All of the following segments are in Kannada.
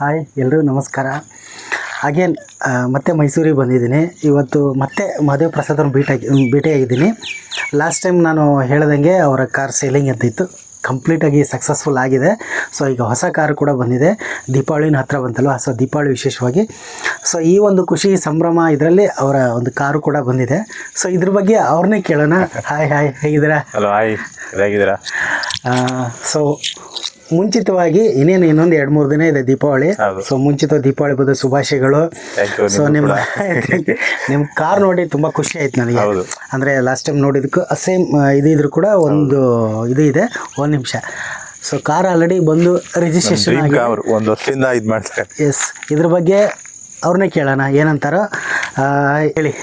ಹಾಯ್ ಎಲ್ಲರೂ ನಮಸ್ಕಾರ. ಅಗೇನ್ ಮತ್ತೆ ಮೈಸೂರಿಗೆ ಬಂದಿದ್ದೀನಿ. ಇವತ್ತು ಮತ್ತೆ ಮಹದೇವ್ ಪ್ರಸಾದ್ ಅವ್ರನ್ನ ಭೇಟಿಯಾಗಿ ಭೇಟಿಯಾಗಿದ್ದೀನಿ. ಲಾಸ್ಟ್ ಟೈಮ್ ನಾನು ಹೇಳ್ದಂಗೆ ಅವರ ಕಾರ್ ಸೇಲಿಂಗ್ ಅಂತ ಇತ್ತು. ಕಂಪ್ಲೀಟಾಗಿ ಸಕ್ಸಸ್ಫುಲ್ ಆಗಿದೆ. ಸೊ ಈಗ ಹೊಸ ಕಾರ್ ಕೂಡ ಬಂದಿದೆ. ದೀಪಾವಳಿನ ಹತ್ರ ಬಂತಲ್ವ? ಸೊ ದೀಪಾವಳಿ ವಿಶೇಷವಾಗಿ. ಸೊ ಈ ಒಂದು ಖುಷಿ ಸಂಭ್ರಮ ಇದರಲ್ಲಿ ಅವರ ಒಂದು ಕಾರು ಕೂಡ ಬಂದಿದೆ. ಸೊ ಇದ್ರ ಬಗ್ಗೆ ಅವ್ರನ್ನೇ ಕೇಳೋಣ. ಹಾಯ್ ಹಾಯ್ ಹೇಗಿದ್ದೀರಾ? ಹಲೋ ಹಾಯ್ ಹೇಗಿದ್ದೀರಾ? ಸೊ ಮುಂಚಿತವಾಗಿ ಇನ್ನೇನು ಇನ್ನೊಂದು ಎರಡು ಮೂರು ದಿನ ಇದೆ ದೀಪಾವಳಿ. ಸೊ ಮುಂಚಿತ ದೀಪಾವಳಿ ಬಂದ ಶುಭಾಶಯಗಳು. ಸೊ ನಿಮ್ಮ ನಿಮ್ಮ ಕಾರ್ ನೋಡಿ ತುಂಬ ಖುಷಿ ಆಯ್ತು ನನಗೆ. ಅಂದ್ರೆ ಲಾಸ್ಟ್ ಟೈಮ್ ನೋಡಿದಕ್ಕೂ ಸೇಮ್ ಇದು ಇದ್ರು ಕೂಡ ಒಂದು ಇದು ಇದೆ ಒಂದು ನಿಮಿಷ. ಸೊ ಕಾರ್ ಆಲ್ರೆಡಿ ಬಂದು ರಿಜಿಸ್ಟ್ರೇಷನ್ ಒಂದು ವರ್ಷದಿಂದ ಇದು ಮಾಡ್ತಾರೆ. ಎಸ್ ಇದ್ರ ಬಗ್ಗೆ ಅವ್ರನ್ನೇ ಕೇಳೋಣ. ಏನಂತಾರೋ ಹೇಳಿ.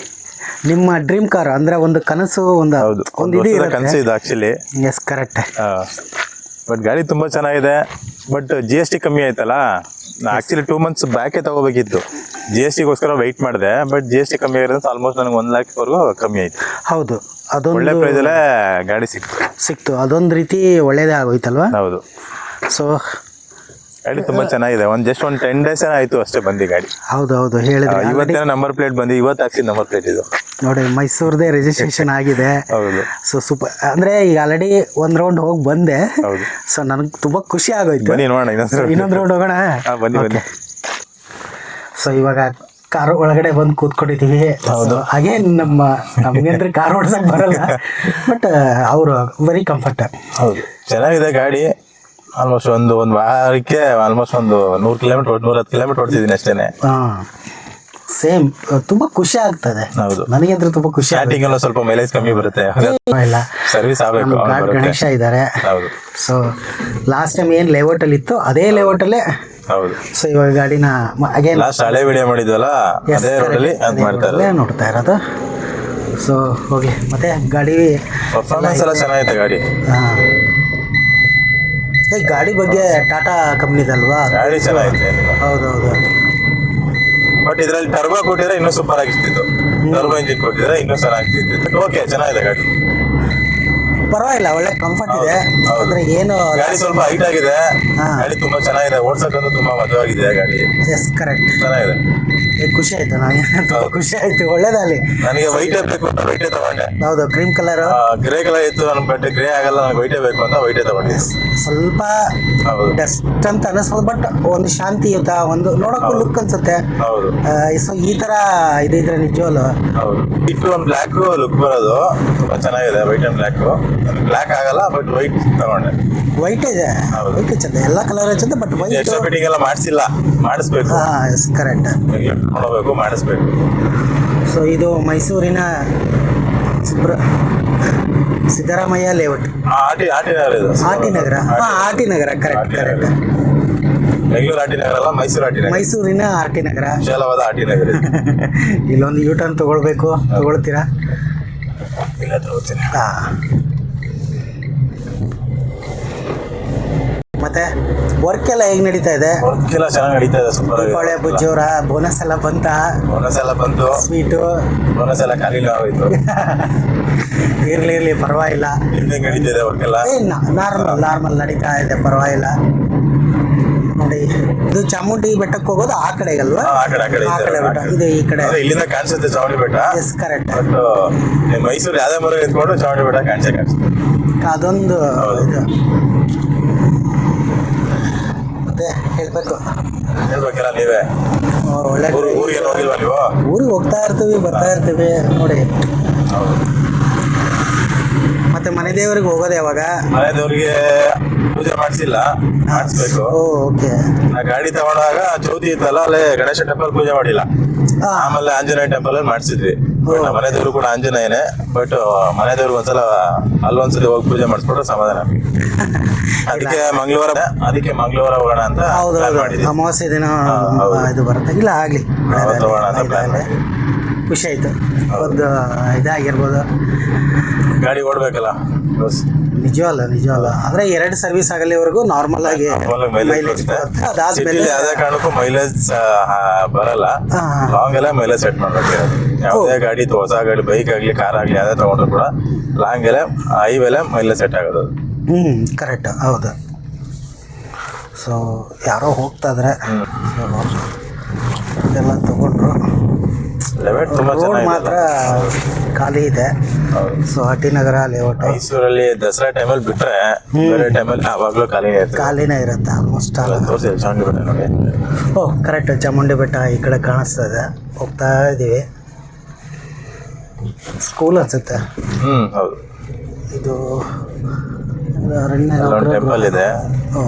ನಿಮ್ಮ ಡ್ರೀಮ್ ಕಾರ್ ಅಂದ್ರೆ ಒಂದು ಕನಸು ಒಂದು ಒಂದು ಇದು ಕನಸು ಇದು ಆಕ್ಚುಲಿ ಎಸ್ ಕರೆಕ್ಟ್ ಬಟ್ ಗಾಡಿ ತುಂಬಾ ಚೆನ್ನಾಗಿದೆ. ಬಟ್ ಜಿ ಎಸ್ ಟಿ ಕಮ್ಮಿ ಆಯ್ತಲ್ಲ? ಆಕ್ಚುಲಿ ಟೂ ಮಂತ್ಸ್ ಬ್ಯಾಕೆ ತಗೋಬೇಕಿತ್ತು. ಜಿ ಎಸ್ ಟಿಗೋಸ್ಕರ ವೆಯ್ಟ್ ಮಾಡಿದೆ. ಬಟ್ ಜಿ ಎಸ್ ಟಿ ಕಮ್ಮಿ ಆಗಿರೋದು ಆಲ್ಮೋಸ್ಟ್ ನನಗೆ ಒಂದು ಲ್ಯಾಕ್ವರೆಗೂ ಕಮ್ಮಿ ಆಯ್ತು. ಹೌದು. ಒಳ್ಳೆ ಅದೊಂದು ಪ್ರೈಸಲ್ಲೇ ಗಾಡಿ ಸಿಕ್ತು. ಸಿಕ್ತು. ಅದೊಂದು ರೀತಿ ಒಳ್ಳೇದೇ ಆಗೋಯ್ತಲ್ವಾ? ಹೌದು. ಸೊ ಗಾಡಿ ತುಂಬಾ ಚೆನ್ನಾಗಿದೆ. ಒಂದು ಜಸ್ಟ್ ಒಂದು ಟೆನ್ ಡೇಸ್ ಆಯ್ತು ಅಷ್ಟೇ ಬಂದು ಗಾಡಿ. ಹೌದು ಹೌದು ಹೇಳಿದ್ರಿ ಇವತ್ತೇನೋ ನಂಬರ್ ಪ್ಲೇಟ್ ಬಂದು ಇವತ್ತು ಹಾಕ್ಸಿದ ನಂಬರ್ ಪ್ಲೇಟ್ ಇದು. ನೋಡಿ ಮೈಸೂರದೇ ರಿಜಿಸ್ಟ್ರೇಷನ್ ಆಗಿದೆ. ಸೊ ಸೂಪರ್ ಅಂದ್ರೆ ಈಗ ಆಲ್ರೆಡಿ ಒಂದ್ ರೌಂಡ್ ಹೋಗಿ ಬಂದೆ. ಸೊ ನನಗೆ ತುಂಬಾ ಖುಷಿ ಆಗೋಯ್ತು. ಬನ್ನಿ ನೋಡೋಣ ಇನ್ನೊಂದು ರೌಂಡ್ ಹೋಗೋಣ? ಬನ್ನಿ ಬನ್ನಿ. ಸೊ ಇವಾಗ ಕಾರ್ ಒಳಗಡೆ ಬಂದು ಕೂತ್ಕೊಂಡಿದ್ದೀವಿ ಹೌದು. ಹಾಗೆ ನಮ್ಮ ನಮಗೆ ಅಂದ್ರೆ ಕಾರ್ ಓಡಿಸಕ್ ಬರಲ್ಲ. ಬಟ್ ಅವರು ವೆರಿ ಕಂಫರ್ಟ್ ಹೌದು. ಚೆನ್ನಾಗಿದೆ ಗಾಡಿ. ಆಲ್ಮೋಸ್ಟ್ ಒಂದು ಒಂದು ವಾರಕ್ಕೆ ಆಲ್ಮೋಸ್ಟ್ ಒಂದು ನೂರು ಕಿಲೋಮೀಟರ್ ನೂರ ಹತ್ತು ಕಿಲೋಮೀಟರ್ ಹೊಡ್ತಿದ್ದೀನಿ ಅಷ್ಟೇನೆ. ಹಾಂ. ಸೇಮ್ ತುಂಬಾ ಖುಷಿ ಆಗ್ತದೆ. ಹೌದು. ನನಗಂತೂ ತುಂಬಾ ಖುಷಿ ಸ್ಟಾರ್ಟಿಂಗ್ ಎಲ್ಲ ಸ್ವಲ್ಪ ಮೈಲೇಜ್ ಕಮ್ಮಿ ಬರುತ್ತೆ. ಇಲ್ಲ ಸರ್ವಿಸ್ ಆಗಬೇಕು ಗಾಡ್ ಗಣೇಶ ಇದ್ದಾರೆ. ಹೌದು. ಸೊ ಲಾಸ್ಟ್ ಟೈಮ್ ಏನು ಲೇಔಟಲ್ಲಿ ಇತ್ತು ಅದೇ ಲೇಔಟಲ್ಲೇ ಹೌದು. ಸೊ ಇವಾಗ ಗಾಡಿನ ಅಗೇನ್ ಲಾಸ್ಟ್ ಹಳೆ ವಿಡಿಯೋ ಮಾಡಿದ್ವಲ್ಲ? ಅದೇ ರೋಡಲ್ಲಿ ಅದ್ ಮಾಡ್ತಾ ಇರೋದು. ನೋಡ್ತಾ ಇರೋದು. ಸೊ ಹೋಗ್ಲಿ. ಮತ್ತೆ ಗಾಡಿ ಪರ್ಫಾರ್ಮೆನ್ಸ್ ಎಲ್ಲ ಚೆನ್ನಾಗೈತೆ ಗಾಡಿ. ಹಾಂ. ಈ ಗಾಡಿ ಬಗ್ಗೆ ಟಾಟಾ ಕಂಪ್ನಿದಲ್ವಾ ಗಾಡಿ ಹೌದು ಹೌದು ಬಟ್ ಇದರಲ್ಲಿ ಟರ್ಬೋ ಕೊಟ್ಟಿದ್ರೆ ಇನ್ನೂ ಸೂಪರ್ ಆಗಿರ್ತಿತ್ತು. ಟರ್ಬೋ ಇಂಜಿನ್ ಕೊಟ್ಟಿದ್ರೆ ಇನ್ನೂ ಚೆನ್ನಾಗಿರ್ತಿತ್ತು. ಓಕೆ ಚೆನ್ನಾಗಿದೆ ಗಾಡಿ. ಪರವಾಗಿಲ್ಲ ಒಳ್ಳೆ ಕಂಫರ್ಟ್ ಇದೆ. ಅಂದ್ರೆ ಏನು ಗಾಡಿ ಸ್ವಲ್ಪ ಹೈಟ್ ಆಗಿದೆ. ಹಾ. ಗಾಡಿ ತುಂಬಾ ಚೆನ್ನಾಗಿದೆ. ಓಡ್ಸಕ್ಕಂತೂ ತುಂಬಾ ಮಜವಾಗಿದೆ ಗಾಡಿ. ಎಸ್ ಕರೆಕ್ಟ್ ಚೆನ್ನಾಗಿದೆ. ಖುಷಿ ಆಯ್ತು ನನಗೆ ತುಂಬಾ ಖುಷಿ ಆಯ್ತು. ಒಳ್ಳೇದಲ್ಲಿ ನನಗೆ ವೈಟೇ ಬೇಕು ಅಂತ ವೈಟೇ ತಗೊಂಡೆ. ಹೌದು ಕ್ರೀಮ್ ಕಲರ್ ಗ್ರೇ ಕಲರ್ ಇತ್ತು ನನ್ನ ಬಟ್ ಗ್ರೇ ಆಗಲ್ಲ ನನಗೆ ವೈಟೇ ಬೇಕು ಅಂತ ವೈಟೇ ತಗೊಂಡೆ. ಸ್ವಲ್ಪ ಹೌದು. ಡಸ್ಟ್ ಅಂತ ಅನಿಸ್ಬೋದು ಬಟ್ ಒಂದು ಶಾಂತಿಯುತ ಒಂದು ನೋಡೋಕ್ಕೂ ಲುಕ್ ಅನ್ಸುತ್ತೆ. ಹೌದು. ಸೊ ಈ ತರ ಇದಿದ್ರೆ ನಿಜವಲ್ಲ ಹೌದು. ಇಟ್ಟು ಒಂದು ಬ್ಲ್ಯಾಕ್ ಲುಕ್ ಬರೋದು. ತುಂಬಾ ಚೆನ್ನಾಗಿದೆ ವೈಟ್ ಅಂಡ್ ಬ್ಲ್ಯಾಕ್ ಬ್ಲ್ಯಾಕ್ ಆಗಲ್ಲ ಬಟ್ ವೈಟ್ ತಗೊಂಡೆ. ವೈಟ್ ಇದೆ? ಹೌದು. ವೈಟ್ ಚಂದ ಎಲ್ಲ ಕಲರ್ ಚಂದ ಬಟ್ ವೈಟ್ ಎಕ್ಸ್ಟ್ರಾ ಫಿಟ್ಟಿಂಗ್ ಎಲ್ಲ ಮಾಡಿಸಿಲ್ಲ. ಮಾಡಿಸ್ಬೇಕು. ಹಾ ಎಸ್ ಕರೆಕ್ಟ್ ನೋಡಬೇಕು ಮಾಡಿಸ್ಬೇಕು. ಸೊ ಇದು ಮೈಸೂರಿನ ಸುಬ್ರ ಸಿದ್ದರಾಮಯ್ಯ ಲೇಔಟ್ ಆ, ಆಟಿ ಆಟಿ ನಗರ ಇದು. ಆಟಿ ನಗರ. ಹಾ RT Nagar correct correct Bengaluru RT Nagar ಅಲ್ಲ ಮೈಸೂರು ಆಟಿ ನಗರ. ಮೈಸೂರಿನ ಆಟಿ ನಗರ. ವಿಶಾಲವಾದ ಆಟಿ ನಗರ ಇದು. ಇಲ್ಲೊಂದು ಯೂ ಟರ್ನ್ ತಗೊಳ್ಬೇಕು ತಗೊಳ್ತೀರಾ? ಇಲ್ಲ ತಗೋತೀನಿ. ಹಾ. ಮತ್ತೆ ವರ್ಕ್ ಎಲ್ಲ ಹೇಗೆ ನಡೀತಾ ಇದೆ? ವರ್ಕ್ ಎಲ್ಲ ಚೆನ್ನಾಗಿ ನಡೀತಾ ಇದೆ ಸೂಪರ್ ದೀಪಾವಳಿ ಹಬ್ಬ ಜೋರ ಬೋನಸ್ ಎಲ್ಲ ಬಂತ? ಬೋನಸ್ ಎಲ್ಲ ಬಂತು. ಸ್ವೀಟು ಬೋನಸ್ ಎಲ್ಲ ಖಾಲಿ ಆಗೋಯ್ತು. ಇರ್ಲಿ ಇರ್ಲಿ ಪರವಾಗಿಲ್ಲ. ನಿಮ್ಗೆ ನಡೀತಾ ಇದೆ ವರ್ಕ್ ಎಲ್ಲ. ಏ ನಾರ್ಮಲ್ ನಾರ್ಮಲ್ ನಡೀತಾ ಇದೆ ಪರವಾಗಿಲ್ಲ. ನೋಡಿ ಇದು ಚಾಮುಂಡಿ ಬೆಟ್ಟಕ್ಕೆ ಹೋಗೋದು ಆ ಕಡೆಗಲ್ವಾ? ಅಲ್ವಾ ಆ ಕಡೆ ಆ ಕಡೆ ಆ ಕಡೆ ಬೆಟ್ಟ. ಇದು ಈ ಕಡೆ. ಅದೇ ಇಲ್ಲಿಂದ ಕಾಣಿಸುತ್ತೆ ಚಾಮುಂಡಿ ಬೆಟ್ಟ. ಎಸ್ ಕರೆಕ್ಟ್ ಬಟ್ ಮೈಸೂರು ಯಾವ್ದೇ ಮರ ಎತ್ಕೊಂಡು ಚಾಮುಂಡಿ ಬೆಟ್ಟ ಕಾಣಿಸೇ ಕಾಣಿಸುತ್ತೆ. ಅದೊಂದು. ಇದು. ಮತ್ತೆ ಹೇಳ್ಬೇಕು. ಹೇಳ್ಬೇಕಲ್ಲ ನೀವೇ? ಒಳ್ಳೆ ಊರು ಊರಿಗೆ ಹೋಗಿಲ್ವಾ ನೀವು? ಊರಿಗೆ ಹೋಗ್ತಾ ಇರ್ತೀವಿ ಬರ್ತಾ ಇರ್ತೀವಿ ನೋಡಿ. ಮತ್ತೆ ಮನೆ ದೇವರಿಗೆ ಹೋಗೋದು ಯಾವಾಗ? ಮನೆ ದೇವ್ರಿಗೆ ಪೂಜೆ ಮಾಡಿಸಿಲ್ಲ ಮಾಡಿಸ್ಬೇಕು. ಓ ಓಕೆ. ನಾ ಗಾಡಿ ತಗೊಂಡಾಗ ಜ್ಯೋತಿ ಇತ್ತಲ್ಲ ಅಲ್ಲೇ ಗಣೇಶ ಟೆಂಪಲ್ ಪೂಜೆ ಮಾಡಿಲ್ಲ. ಆಮೇಲೆ ಆಂಜನೇಯ ಟೆಂಪಲ್ ಅಲ್ಲಿ ಮಾಡಿಸಿದ್ವಿ. ಮನೆ ದೇವ್ರು ಕೂಡ ಆಂಜನೇಯನೇ. ಬಟ್ ಮನೆ ದೇವ್ರಿಗೆ ಒಂದ್ಸಲ ಅಲ್ಲೊಂದ್ಸಲ ಹೋಗಿ ಪೂಜೆ ಮಾಡಿಸ್ಬಿಟ್ರೆ ಸಮಾಧಾನ. ಅದಕ್ಕೆ ಮಂಗಳವಾರ ಅದಕ್ಕೆ ಮಂಗಳವಾರ ಹೋಗೋಣ ಅಂತ ಅಮಾವಾಸ್ಯೆ ದಿನ ಇದು ಬರುತ್ತೆ. ಇಲ್ಲ ಆಗಲಿ. ಖುಷಿ ಆಯ್ತು. ಒಂದು ಇದಾಗಿರ್ಬೋದು. ಗಾಡಿ ಓಡ್ಬೇಕಲ್ಲ ಬಸ್? ನಿಜವಲ್ಲ ನಿಜವಲ್ಲ. ಅಂದ್ರೆ ಎರಡು ಸರ್ವಿಸ್ ಆಗಲಿವರೆಗೂ ನಾರ್ಮಲ್ ಆಗಿ ಮೈಲೇಜ್ ಬರುತ್ತೆ. ಅದಾದ್ಮೇಲೆ ಯಾವುದೇ ಕಾರಣಕ್ಕೂ ಮೈಲೇಜ್ ಬರಲ್ಲ. ಲಾಂಗ್ ಎಲ್ಲ ಮೈಲೇಜ್ ಸೆಟ್ ಮಾಡ್ಬೇಕು. ಯಾವುದೇ ಗಾಡಿ ಹೊಸ ಗಾಡಿ ಬೈಕ್ ಆಗಲಿ ಕಾರ್ ಆಗಲಿ ಯಾವುದೇ ತಗೊಂಡ್ರು ಕೂಡ ಲಾಂಗ್ ಎಲ್ಲ ಹೈವೇಲೆ ಮೈಲೇಜ್ ಸೆಟ್ ಆಗೋದು. ಹ್ಞೂ ಕರೆಕ್ಟ್ ಹೌದು. ಸೊ ಯಾರೋ ಹೋಗ್ತಾ ಇದ್ರೆ. ಎಲ್ಲ ತಗೊಂಡ್ರು ಲೆವೆಟ್ ತುಂಬಾ ರೋಡ್ ಮಾತ್ರ ಖಾಲಿ ಇದೆ. ಸೊ ಹಟ್ಟಿ ನಗರ ಲೇಔಟ್ ಮೈಸೂರಲ್ಲಿ ದಸರಾ ಟೈಮಲ್ಲಿ ಬಿಟ್ರೆ ಬೇರೆ ಟೈಮಲ್ಲಿ ಯಾವಾಗಲೂ ಖಾಲಿ ಇರುತ್ತೆ. ಖಾಲಿನೇ ಇರುತ್ತೆ ಆಲ್ಮೋಸ್ಟ್ ಆಲ್ ತೋರಿಸಿ ಚಾಮುಂಡಿ ಬೆಟ್ಟ ನೋಡಿ. ಓ ಕರೆಕ್ಟ್ ಚಾಮುಂಡಿ ಬೆಟ್ಟ ಈ ಕಡೆ ಕಾಣಿಸ್ತಾ ಇದೆ. ಹೋಗ್ತಾ ಇದ್ದೀವಿ ಸ್ಕೂಲ್ ಅನ್ಸುತ್ತೆ. ಹ್ಞೂ ಹೌದು. ಇದು ಇದು ಅರಣ್ಯ ಟೆಂಪಲ್ ಇದೆ. ಹ್ಞೂ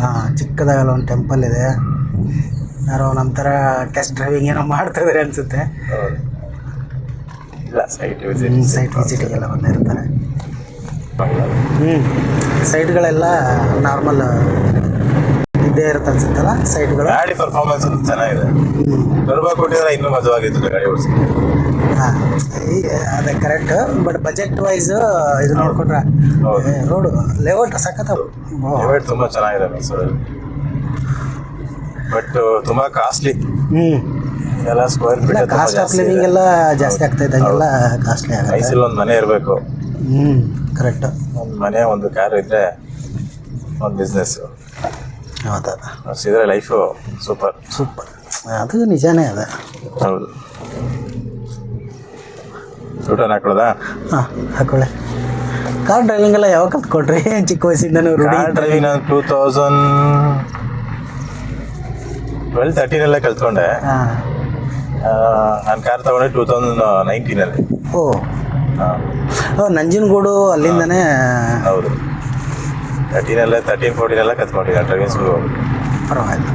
ಹಾಂ ಚಿಕ್ಕದಾಗಲ್ಲ ಒಂದು ಟೆಂಪಲ್ ಇದೆ. ಯಾರೋ ನಂತರ ಟೆಸ್ಟ್ ಡ್ರೈವಿಂಗ್ ಏನೋ ಮಾಡ್ತಾ ಇದಾರೆ ಅನ್ಸುತ್ತೆ ಇಲ್ಲ ಸೈಟ್ ವಿಸಿಟ್ ಸೈಟ್ ವಿಸಿಟಿಗೆಲ್ಲ ಬಂದಿರ್ತಾರೆ ಹ್ಞೂ ಸೈಟ್ಗಳೆಲ್ಲ ನಾರ್ಮಲ್ ಇದ್ದೇ ಇರುತ್ತೆ ಅನ್ಸುತ್ತಲ್ಲ ಸೈಟ್ಗಳು ಗಾಡಿ ಪರ್ಫಾರ್ಮೆನ್ಸ್ ಚೆನ್ನಾಗಿದೆ. ಬರ್ಬೇಕು ಕೊಟ್ಟಿದ್ರೆ ಇನ್ನೂ ಮಜವಾಗಿತ್ತು ಗಾಡಿ ಓಡಿಸಿ ಹಾಂ ಅದೇ ಕರೆಕ್ಟ್ ಬಟ್ ಬಜೆಟ್ ವೈಸ್ ಇದು ನೋಡ್ಕೊಂಡ್ರೆ. ರೋಡು ಲೇಔಟ್ ಸಖತ್ ಲೇಔಟ್ ತುಂಬಾ ಚೆನ್ನಾಗಿದೆ ಮೈಸೂರಲ್ಲಿ. ಬಟ್ ತುಂಬಾ ಕಾಸ್ಟ್ಲಿ ಎಲ್ಲ square feet cost of living ಎಲ್ಲ ಜಾಸ್ತಿ ಆಗ್ತಾ ಇದ್ದಂಗೆಲ್ಲ ಕಾಸ್ಟ್ಲಿ ಆಗುತ್ತೆ. ಮೈಸೂರಲ್ಲಿ ಒಂದು ಮನೆ ಇರಬೇಕು. ಹ್ಞೂ ಕರೆಕ್ಟ್ ಒಂದು ಮನೆ ಒಂದು ಕಾರ್ ಇದ್ರೆ ಒಂದು ಬಿಸ್ನೆಸ್ ಹೌದು. ಅಷ್ಟಿದ್ರೆ ಲೈಫು ಸೂಪರ್ ಸೂಪರ್ ಅದು ನಿಜಾನೇ ಅದ. ಹೌದು. ಸೂಟನ್ ಹಾಕೊಳ್ಳೋದಾ ಹಾಂ ಹಾಕೊಳ್ಳೆ ಕಾರ್ ಡ್ರೈವಿಂಗ್ ಎಲ್ಲ ಯಾವಾಗ ಕಲ್ತ್ಕೊಟ್ರಿ? ಚಿಕ್ಕ ವಯಸ್ಸಿಂದನೂ ಕಾರ್ ಡ್ರೈವಿಂಗ್ ನಾನು ಟೂ ತೌಸಂಡ್ ಟ್ವೆಲ್ ತರ್ಟೀನಲ್ಲೇ ಕಲ್ತ್ಕೊಂಡೆ. ನಾನು ಕಾರ್ ತಗೊಂಡೆ ಟೂ ತೌಸಂಡ್ ನೈನ್ಟೀನಲ್ಲಿ. ಓ. ಓ ನಂಜನಗೂಡು ಅಲ್ಲಿಂದನೇ ಹೌದು. ತರ್ಟೀನಲ್ಲೇ ತರ್ಟೀನ್ ಫೋರ್ಟೀನೆಲ್ಲ ಕಲ್ತ್ಕೊಂಡಿದ್ದೆ ಡ್ರೈವಿಂಗ್ ಸ್ಕೂಲ್ ಪರವಾಗಿಲ್ಲ.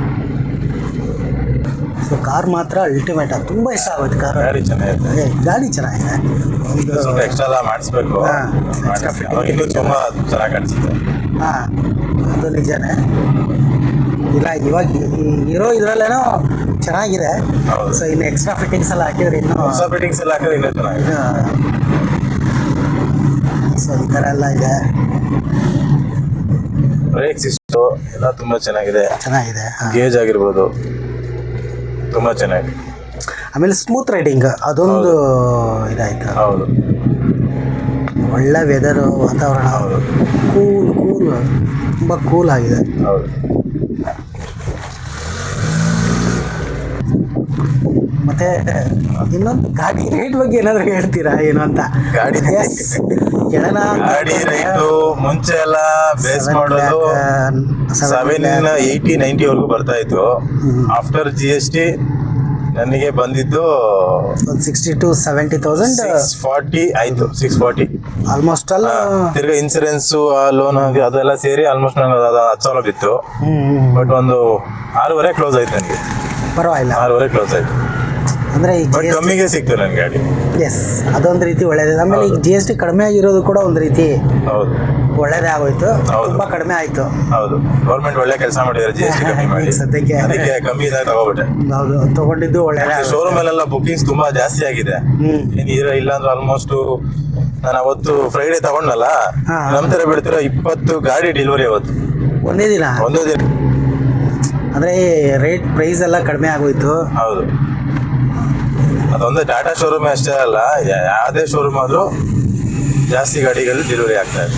ಸೊ ಕಾರ್ ಮಾತ್ರ ಅಲ್ಟಿಮೇಟ್ ಆಗಿ ತುಂಬ ಇಷ್ಟ ಆಗುತ್ತೆ ಕಾರ್. ಗಾಡಿ ಚೆನ್ನಾಗಿದೆ ಗಾಡಿ ಚೆನ್ನಾಗಿದೆ. ಸ್ವಲ್ಪ ಎಕ್ಸ್ಟ್ರಾ ಎಲ್ಲ ಮಾಡಿಸ್ಬೇಕು. ಹಾ, ಇನ್ನೂ ತುಂಬ ಚೆನ್ನಾಗಿ ಕಾಣಿಸುತ್ತೆ. ಹಾಂ. ಅದು ನಿಜಾನೇ ಇಲ್ಲ ಇವಾಗ ಇರೋ ಇದರಲ್ಲೇನೋ ಚೆನ್ನಾಗಿದೆ. ಹೌದು. ಸೊ ಇನ್ನು ಎಕ್ಸ್ಟ್ರಾ ಫಿಟ್ಟಿಂಗ್ಸ್ ಎಲ್ಲ ಹಾಕಿದ್ರೆ ಇನ್ನು ಹೊಸ ಫಿಟ್ಟಿಂಗ್ಸ್ ಎಲ್ಲ ಹಾಕಿದ್ರೆ ಇನ್ನೂ ಚೆನ್ನಾಗಿದೆ. ಸೊ ಈ ಥರ ಎಲ್ಲ ಇದೆ. ಬ್ರೇಕ್ ಸಿಸ್ಟು ಎಲ್ಲ ತುಂಬ ಚೆನ್ನಾಗಿದೆ. ಚೆನ್ನಾಗಿದೆ ಗೇಜ್ ಆಗಿರ್ಬೋದು. ತುಂಬ ಚೆನ್ನಾಗಿದೆ. ಆಮೇಲೆ ಸ್ಮೂತ್ ರೈಡಿಂಗ್ ಅದೊಂದು ಇದಾಯ್ತು. ಹೌದು. ಒಳ್ಳೆ ವೆದರು ವಾತಾವರಣ. ಕೂಲ್ ಕೂಲ್ ತುಂಬ ಕೂಲ್ ಆಗಿದೆ. ಹೌದು. ಮತ್ತೆ ಇನ್ನೊಂದು ಗಾಡಿ ರೇಟ್ ಬಗ್ಗೆ ಏನಾದರೂ ಹೇಳ್ತೀರಾ ಏನು ಅಂತ? ಗಾಡಿ. ಕೇಳೋಣ ಗಾಡಿ ರೈಟು ಮುಂಚೆ ಎಲ್ಲ ಬೇಸ್ ಮಾಡೋದು ಸೆವೆನ್ ಏಯ್ಟಿ ಏಯ್ಟಿ ನೈಂಟಿವರೆಗೂ ಬರ್ತಾ ಇತ್ತು. ಆಫ್ಟರ್ ಜಿ ಎಸ್ ಟಿ ನನಗೆ ಬಂದಿದ್ದು sixty two seventy thousand forty ಆಯ್ತು ಸಿಕ್ಸ್ ಫಾರ್ಟಿ ಆಲ್ಮೋಸ್ಟ್ ಅಲ್ಲ ತಿರ್ಗಾ ಇನ್ಸೂರೆನ್ಸ್ ಲೋನ್ ಅದೆಲ್ಲ ಸೇರಿ ಆಲ್ಮೋಸ್ಟ್ ನನಗೆ ಅದು ಹತ್ತು ಸಾವಿರ ಬಿತ್ತು. ಬಟ್ ಒಂದು ಆರೂವರೆ ಕ್ಲೋಸ್ ಆಯ್ತು ನನಗೆ. ಪರವಾಗಿಲ್ಲ. ಆರೂವರೆ ಕ್ಲೋಸ್ ಆಯ್ತು. ಅಂದರೆ ಜಿ ಎಸ್ ಕಮ್ಮಿಗೆ ಸಿಕ್ತು ನನ್ನ ಗಾಡಿ. ಎಸ್ ಅದೊಂದು ರೀತಿ ಒಳ್ಳೇದೇ. ಆಮೇಲೆ ಈಗ ಜಿ ಎಸ್ ಟಿ ಕಡಿಮೆ ಆಗಿರೋದು ಕೂಡ ಒಂದು ರೀತಿ ಹೌದು. ಒಳ್ಳೇದೇ ಆಗೋಯ್ತು. ಹೌದು. ತುಂಬ ಕಡಿಮೆ ಆಯ್ತು. ಹೌದು. ಗೌರ್ಮೆಂಟ್ ಒಳ್ಳೆ ಕೆಲಸ ಮಾಡಿದ್ದಾರೆ ಜಿ ಎಸ್ ಟಿ ಕಮ್ಮಿ ಮಾಡಿ. ಸದ್ಯಕ್ಕೆ. ಅದಕ್ಕೆ ಕಮ್ಮಿ ಇದಾಗ ತಗೋಬಿಟ್ಟೆ. ಹೌದು ತಗೊಂಡಿದ್ದು ಒಳ್ಳೇದೇ ಆಗೋಯ್ತು. ಶೋರೂಮ್ ಅಲ್ಲೆಲ್ಲ ಬುಕಿಂಗ್ಸ್ ತುಂಬಾ ಜಾಸ್ತಿ ಆಗಿದೆ. ಹ್ಞೂ ಏನ್ ಇರ ಇಲ್ಲ ಅಂದ್ರೆ ಆಲ್ಮೋಸ್ಟ್ ನಾನು ಅವತ್ತು ಫ್ರೈಡೇ ತಗೊಂಡಲ್ಲ. ಹಾ. ನಮ್ ತರ ಬಿಡ್ತಿರೋ ಇಪ್ಪತ್ತು ಗಾಡಿ ಡೆಲಿವರಿ ಅವತ್ತು. ಒಂದೇ ದಿನ? ಒಂದೇ ದಿನ. ಅಂದ್ರೆ ರೇಟ್ ಪ್ರೈಸ್ ಎಲ್ಲ ಕಡಿಮೆ ಆಗೋಯ್ತು. ಹೌದು. ಅದೊಂದೇ ಟಾಟಾ ಶೋರೂಮ್ ಅಷ್ಟೇ ಅಲ್ಲ ಯಾವುದೇ ಶೋರೂಮ್ ಆದರೂ ಜಾಸ್ತಿ ಗಾಡಿಗಳು ಡೆಲಿವರಿ ಆಗ್ತಾ ಇದೆ.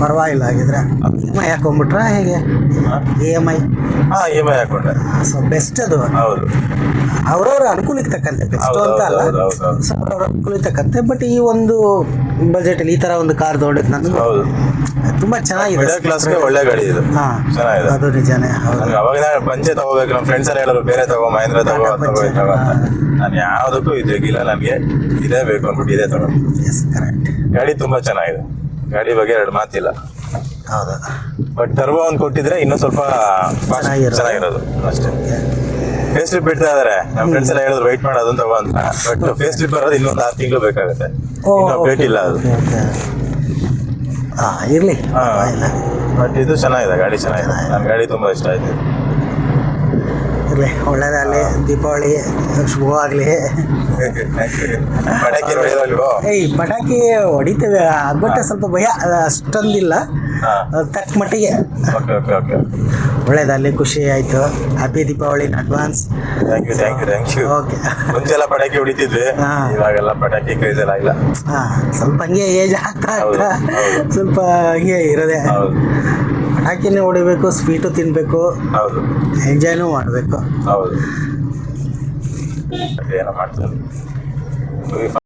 ಪರವಾಗಿಲ್ಲ ಹಾಗಿದ್ರೆ ಇ ಎಂ ಐ ಹಾಕೊಂಡ್ಬಿಟ್ರಾ ಹೇಗೆ? ಇ ಎಂ ಐ ಹಾಂ ಇ ಎಂ ಐ ಹಾಕೊಂಡೆ. ಸೊ ಬೆಸ್ಟ್ ಅದು. ಹೌದು. ಅವ್ರವ್ರ ಅನುಕೂಲಕ್ಕೆ ತಕ್ಕಂತೆ ಬೆಸ್ಟ್ ಅಂತ ಅಲ್ಲ ಅವ್ರವ್ರ ಅನುಕೂಲಕ್ಕೆ ತಕ್ಕಂತೆ ಬಟ್ ಈ ಒಂದು ಬಜೆಟ್ ಅಲ್ಲಿ ಈ ತರ ಒಂದು ಕಾರ್ ತೊಗೊಂಡಿದ್ದು ನನಗೆ ತುಂಬಾ ಚೆನ್ನಾಗಿದೆ. ಕ್ಲಾಸ್ಗೆ ಒಳ್ಳೆ ಗಾಡಿ ಇದು. ಚೆನ್ನಾಗಿದೆ. ಅದು ನಿಜಾನೇ ಅವಾಗ ಪಂಚೆ ತಗೋಬೇಕು ನಮ್ಮ ಫ್ರೆಂಡ್ಸ್ ಎಲ್ಲ ಹೇಳಿದ್ರು ಬೇರೆ ತಗೋ ಮಹೇಂದ್ರ ತಗೋ ತಗೋ ನಾನು ಯಾವುದಕ್ಕೂ ಇದು ಇಲ್ಲ ನನಗೆ ಇದೇ ಬೇಕು ಅಂದ್ಬಿಟ್ಟು ಇದೇ ತಗೋ. ಎಸ್ ಕರೆಕ್ಟ್ ಗಾಡಿ ತುಂಬಾ ಚೆನ್ನಾಗಿದೆ. ಗಾಡಿ ಬಗ್ಗೆ ಎರಡು ಮಾತಿಲ್ಲ. ಹೌದಾ. ಬಟ್ ಟರ್ಬೋ ಒಂದು ಕೊಟ್ಟಿದ್ರೆ ಇನ್ನೂ ಸ್ವಲ್ಪ. ಚೆನ್ನಾಗಿರೋದು. ಅಷ್ಟೇ. ಫೇಸ್ ಟ್ರಿಪ್ ಬಿಡ್ತಾ ಇದಾರೆ. ನಮ್ಮ ಫ್ರೆಂಡ್ಸ್ ಎಲ್ಲ ಹೇಳಿದ್ರು ವೈಟ್ ಮಾಡೋದು ಅಂತ ಅಂತ. ಬಟ್ ಫೇಸ್ ಟ್ರಿಪ್ ಬರೋದು ಇನ್ನೊಂದು ಆರು ತಿಂಗಳು ಬೇಕಾಗುತ್ತೆ. ಇನ್ನೂ ಅಪ್ಡೇಟ್ ಇಲ್ಲ ಅದು. ಹಾಂ. ಇರಲಿ ಬಟ್ ಇದು ಚೆನ್ನಾಗಿದೆ ಗಾಡಿ ಚೆನ್ನಾಗಿದೆ. ನನ್ನ ಗಾಡಿ ತುಂಬ ಇಷ್ಟ ಆಯ್ತು. ಇರಲಿ ಒಳ್ಳೇದಾಗಲಿ ದೀಪಾವಳಿ ಶುಭವಾಗಲಿ ಪಟಾಕಿ ಏಯ್ ಪಟಾಕಿ ಹೊಡಿತೇವೆ. ಅದ್ಬಿಟ್ಟೆ ಸ್ವಲ್ಪ ಭಯ ಅಷ್ಟೊಂದಿಲ್ಲ. ತಕ್ಕ ಮಟ್ಟಿಗೆ. ಓಕೆ ಓಕೆ ಓಕೆ ಒಳ್ಳೇದಲ್ಲಿ ಖುಷಿ ಆಯಿತು. Happy Deepavali advance thank you thank you thank you okay ಮುಂಚೆ ಎಲ್ಲ ಪಟಾಕಿ ಹೊಡಿತಿದ್ವಿ. ಹಾ. ಇವಾಗೆಲ್ಲ ಪಟಾಕಿ ಕ್ರೇಜ್ ಎಲ್ಲ ಇಲ್ಲ ಹಾಂ ಸ್ವಲ್ಪ ಹಂಗೆ ಏಜ್ ಆಗ್ತಾ ಹೌದು, ಆಗ್ತಾ ಹೌದು. ಸ್ವಲ್ಪ ಹಂಗೆ ಇರೋದೆ. ಹೌದು. ಪಟಾಕಿನೇ ಹೊಡಿಬೇಕು ಸ್ವೀಟು ತಿನ್ನಬೇಕು ಹೌದು. ಎಂಜಾಯ್ನೂ ಮಾಡಬೇಕು. ಹೌದು. ಏನೋ ಮಾಡ್ತಾರೆ.